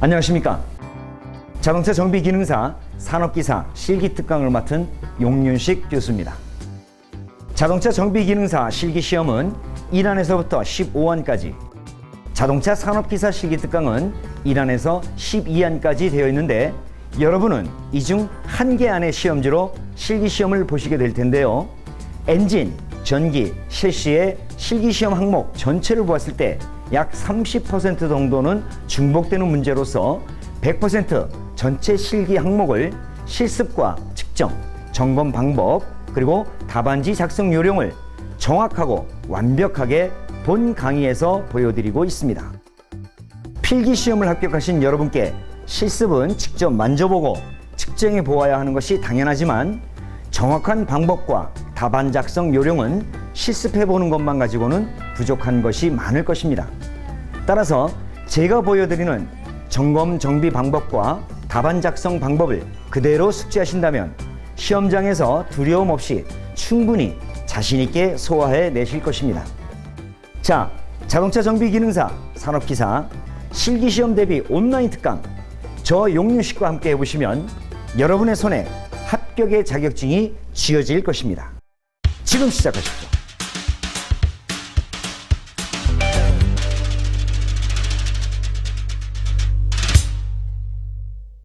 안녕하십니까. 자동차 정비 기능사 산업기사 실기 특강을 맡은 용윤식 교수입니다. 자동차 정비 기능사 실기 시험은 1안에서부터 15안까지, 자동차 산업기사 실기 특강은 1안에서 12안까지 되어 있는데 여러분은 이 중 한 개 안의 시험지로 실기 시험을 보시게 될 텐데요. 엔진, 전기, 실시의 실기 시험 항목 전체를 보았을 때 약 30% 정도는 중복되는 문제로서 100% 전체 실기 항목을 실습과 측정, 점검 방법, 그리고 답안지 작성 요령을 정확하고 완벽하게 본 강의에서 보여드리고 있습니다. 필기 시험을 합격하신 여러분께 실습은 직접 만져보고 측정해 보아야 하는 것이 당연하지만 정확한 방법과 답안 작성 요령은 실습해 보는 것만 가지고는 부족한 것이 많을 것입니다. 따라서 제가 보여드리는 점검 정비 방법과 답안 작성 방법을 그대로 숙지하신다면 시험장에서 두려움 없이 충분히 자신 있게 소화해 내실 것입니다. 자, 자동차 정비 기능사, 산업기사, 실기시험 대비 온라인 특강, 저 용윤식과 함께 해보시면 여러분의 손에 합격의 자격증이 쥐어질 것입니다. 지금 시작하십시오.